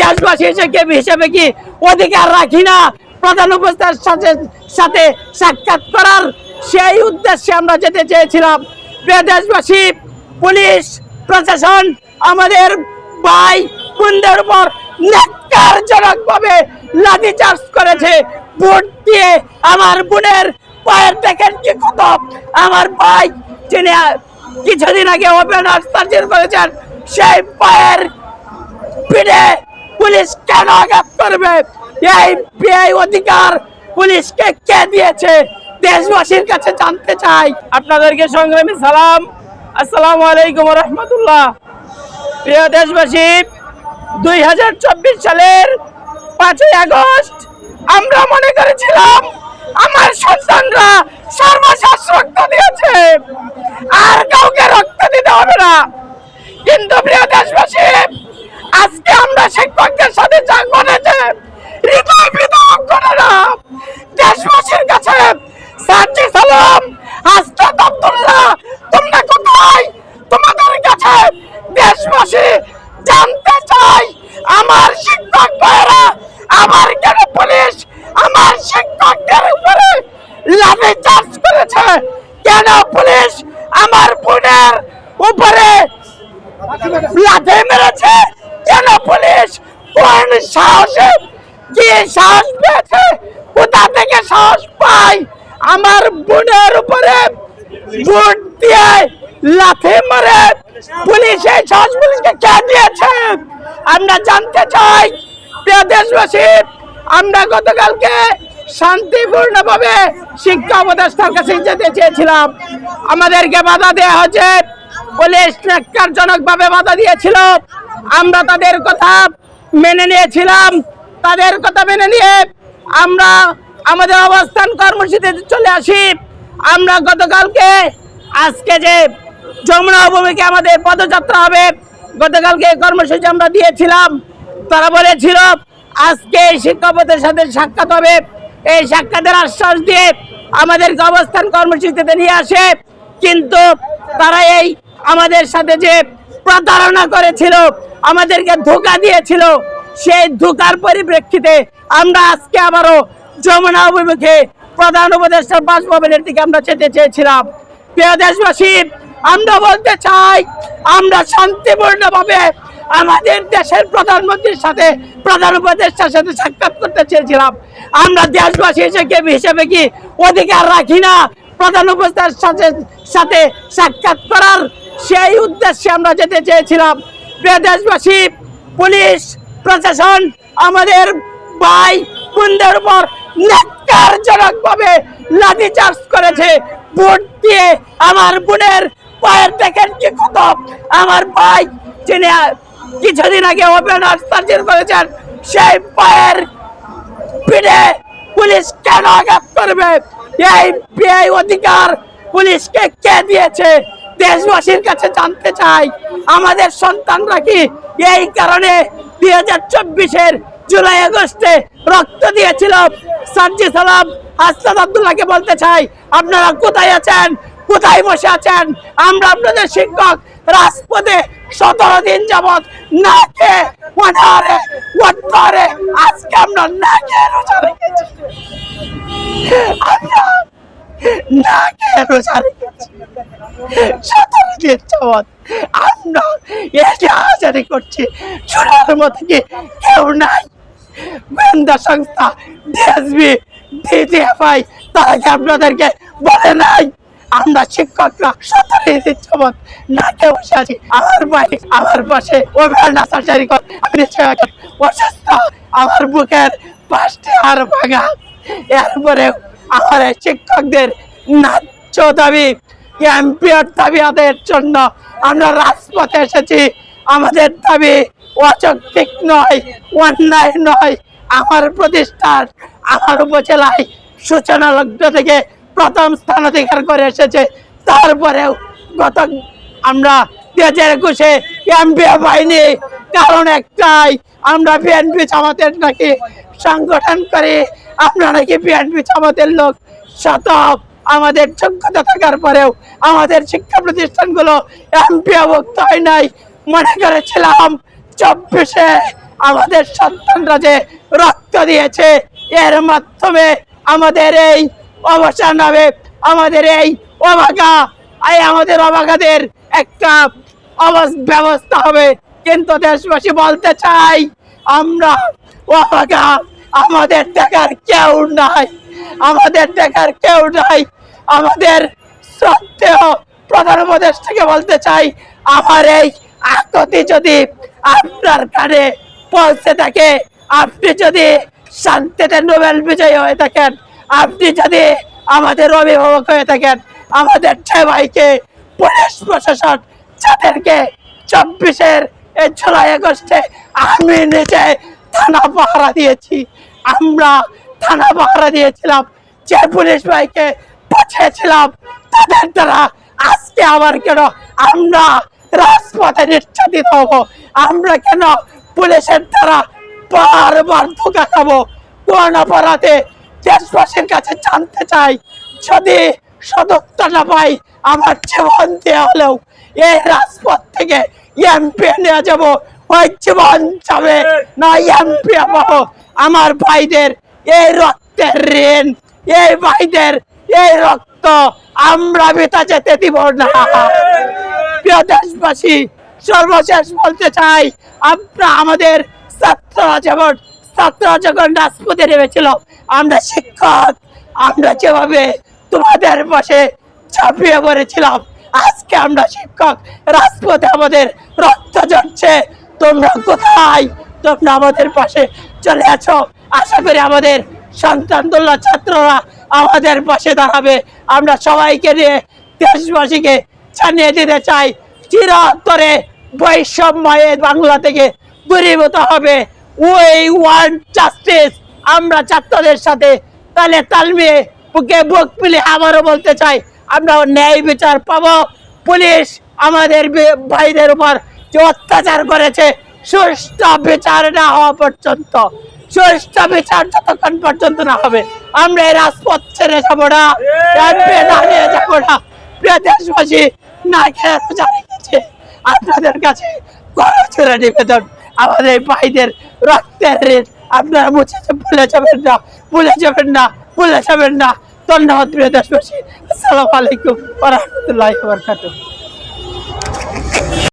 দেশবাসী হিসেবে হিসেবে কি অধিকার রাখি না? প্রধান উপস্থার সাথে সাথে সাক্ষাৎ করার সেই উদ্দেশ্যে আমরা যেতে চেয়েছিলাম। দেশবাসী, পুলিশ প্রশাসন আমাদের ভাই বোনদের উপর ন্যাক্কারজনক ভাবে লাঠি চার্জ করেছে। ভোট দিয়ে আমার বোনের পায়ের দেখেন কি কত আমার ভাই, যিনি কিছুদিন আগে ওপেন সার্জারি করেছেন, সেই পায়ের পিঠে পুলিশ কেন আঘাত করবে? এই অধিকার পুলিশকে কে দিয়েছে? দেশবাসীর কাছে জানতে চাই। আপনাদেরকে সংগ্রামী সালাম। আসসালামু আলাইকুম রহমতুল্লাহ। প্রিয় দেশবাসী, দুই হাজার চব্বিশ সালের পাঁচই আগস্ট, আমরা মনে করেছিলাম আমার সন্তানরা সর্বশেষ রক্ত দিয়েছে। আর কাউকে রক্ত দিতে হবে না। কিন্তু প্রিয় দেশবাসী আজকে আমরা শিক্ষকদের সাথে যা ঘটেছে হৃদয় বিধক ঘটনা দেশবাসীর কাছে সার্জি সালাম হাসনাত আব্দুল্লাহ তোমরা কোথায় তোমাদের কাছে দেশবাসী জানতে চাই, আমার শিক্ষক ভাইরা আমার কেন পুলিশ, আমার শিক্ষকদের উপরে লাঠি চার্জ করেছে? কেন পুলিশ আমার বোনের উপরে লাথি মেরেছে? কেন পুলিশ কোন সাহসে কি সাহস পেয়েছে? কোথা থেকে সাহস পাই আমার বোনের উপরে বুট দিয়ে লাথি মারে পুলিশ এই সাহস পুলিশকে কে দিয়েছে? আমরা জানতে চাই, প্রিয় দেশবাসী, আমরা গতকালকে শান্তিপূর্ণভাবে শিক্ষা উপদেষ্টার কাছে যেতে চেয়েছিলাম। আমাদেরকে বাধা দেওয়া হয়েছে। পুলিশ ন্যাক্কারজনক ভাবে বাধা দিয়েছিল। আমরা তাদের কথা মেনে নিয়েছিলাম। তাদের কথা মেনে নিয়ে আমরা আমাদের অবস্থান কর্মসূচিতে চলে আসি। আমরা গতকালকে আজকে যে যমুনা ভূমিকে আমাদের পদযাত্রা হবে। গতকালকে কর্মসূচি আমরা দিয়েছিলাম। তারা বলেছিল, আজকে শিক্ষকদের সাথে সাক্ষাৎ হবে। এই সাক্ষাতের আশ্বাস দিয়ে আমাদেরকে অবস্থান কর্মসূচিতে নিয়ে আসে। কিন্তু তারা এই আমাদের সাথে যে প্রতারণা করেছিল, আমাদেরকে ধোকা দিয়েছিল, সেই ধোকার পরিপ্রেক্ষিতে আমরা আজকে আবারও যমুনা অভিমুখে প্রধান উপদেষ্টার বাসভবনের দিকে আমরা যেতে চেয়েছিলাম। প্রিয় দেশবাসী আমরা বলতে চাই, আমরা শান্তিপূর্ণভাবে আমাদের দেশের প্রধানমন্ত্রীর সাথে, প্রধান উপদেষ্টার সাথে সাক্ষাৎ করতে চেয়েছিলাম। আমরা দেশবাসী হিসেবে হিসেবে কি অধিকার রাখি না? প্রধান উপদেষ্টার সাথে সাথে সাক্ষাৎ করার সেই উদ্দেশ্যে আমরা যেতে চেয়েছিলাম। প্রিয় দেশবাসী, পুলিশ প্রশাসন আমাদের ভাই বোনদের উপর ন্যাক্কারজনক ভাবে লাঠি চার্জ করেছে। ভোট দিয়ে আমার বোনের পায়ের দেখেন কি কত আমার ভাই, যিনি কিছুদিন আগে ওপেন সার্জারি করেছেন, সেই পায়ের পিঠে পুলিশ কেন আঘাত করবে? এই এই অধিকার পুলিশকে কে দিয়েছে? দেশবাসীর কাছে জানতে চাই, আমাদের সন্তানরা কি এই কারণে দুই হাজার চব্বিশের জুলাই আগস্টে রক্ত দিয়েছিল? সার্জি সালাম আস্তাদ আব্দুল্লাহকে বলতে চাই, আপনারা কোথায় আছেন? কোথায় বসে আছেন? আমরা আপনাদের শিক্ষক রাজপথে সতেরো দিন যাবৎ না খেয়ে অনারে আজকে আমরা না খেয়ে রোজা রেখেছি। আমরা না সতেরো দিন আমরা করছি। কি কেউ নাই? সংস্থা তারা আপনাদেরকে বলে নাই? আমরা শিক্ষকরা সতেরো যাবৎ না খেয়ে বসে আছি, আমার ভাই আমার পাশে। ওভার সার্জারি কর অসুস্থ, আমার বুকের পাঁচটি আর ভাঙা। এরপরে আমার শিক্ষকদের ন্যায্য দাবি এমপিআর দাবি আদায়ের জন্য আমরা রাজপথে এসেছি। আমাদের দাবি অযৌক্তিক নয়, অন্যায় নয়। আমার প্রতিষ্ঠান আমার উপজেলায় সূচনা লগ্ন থেকে প্রথম স্থান অধিকার করে এসেছে। তারপরেও গত আমরা দুই হাজার একুশে এমপি পাইনি। কারণ একটাই, আমরা বিএনপি জামাতের নাকি সংগঠন করে। আমরা নাকি বিএনপি জামাতের লোক। শতক আমাদের যোগ্যতা থাকার পরেও আমাদের শিক্ষা প্রতিষ্ঠানগুলো এমপি ভুক্ত হয় নাই। মনে করেছিলাম চব্বিশে আমাদের সন্তানরা যে রক্ত দিয়েছে, এর মাধ্যমে আমাদের এই অবসান হবে আমাদের এই অবাগা এই আমাদের অবাগাদের একটা ব্যবস্থা হবে। কিন্তু দেশবাসী বলতে চাই, আমরা অবাগা আমাদের দেখার কেউ নাই। আমাদের দেখার কেউ নাই। আমাদের শ্রদ্ধেয় প্রধান উপদেষ্টাকে বলতে চাই, আমার এই আকতি যদি আপনার কানে পৌঁছে থাকে, আপনি যদি শান্তিতে নোবেল বিজয়ী হয়ে থাকেন আপনি যদি আমাদের অভিভাবক হয়ে থাকেন, আমাদের সবাইকে পুলিশ প্রশাসন যাদেরকে চব্বিশের জুলাই আগস্টে আমি নিজে থানা পাহারা দিয়েছি, আমরা থানা পাহারা দিয়েছিলাম, যে পুলিশ ভাইকে পাঠিয়েছিলাম, তাদের দ্বারা আজকে আবার কেন আমরা রাজপথে নির্যাতিত হব? আমরা কেন পুলিশের দ্বারা বারবার ধোকা খাব? কোন অপরাধে দেশবাসীর কাছে জানতে চাই, যদি সদস্য না পাই আমার জীবন দেওয়া হলেও এই রাজপথ থেকে এমপি নেওয়া যাব, ওই জীবন যাবে না এমপি পাবো আমার ভাইদের এই রক্তের ঋণ, এই ভাইদের এই রক্ত আমরা বেতা যেতে দিব না। প্রিয় দেশবাসী, সর্বশেষ বলতে চাই আমরা আমাদের ছাত্ররা যেমন ছাত্ররা যখন রাজপথে নেমেছিল, আমরা শিক্ষক, আমরা যেভাবে তোমাদের পাশে ঝাঁপিয়ে পড়েছিলাম, আজকে আমরা শিক্ষক, রাজপথে আমাদের রক্ত ঝরছে। তোমরা কোথায়? তোমরা আমাদের পাশে চলে আছো। আশা করি আমাদের সন্তান দোল্লা ছাত্ররা আমাদের পাশে দাঁড়াবে। আমরা সবাইকে নিয়ে দেশবাসীকে জানিয়ে দিতে চাই চিরতরে বৈষম্যে বাংলা থেকে দূরীভূত হবে। ওই ওয়ান জাস্টিস আমরা ছাত্রদের সাথে তালে তাল মিলিয়ে বুকে বুক মিলে আবারও বলতে চাই, আমরা ন্যায় বিচার পাবো। পুলিশ আমাদের ভাইদের উপর যে অত্যাচার করেছে, সুষ্ঠু বিচার না হওয়া পর্যন্ত, সুষ্ঠু বিচার যতক্ষণ পর্যন্ত না হবে, আমরা এই রাজপথ ছেড়ে যাব না দাঁড়িয়ে যাব না। প্রিয় দেশবাসী, না খেয়ে আপনাদের কাছে গরম ছেড়ে নিবেদন। আমাদের ভাইদের রক্তের আপনারা মুছে ভুলে যাবেন না, ভুলে যাবেন না, ভুলে যাবেন না। ধন্যবাদ, প্রিয় দেশবাসী। আসসালামু আলাইকুম রহমতুল্লাহ বারাকাতুহু।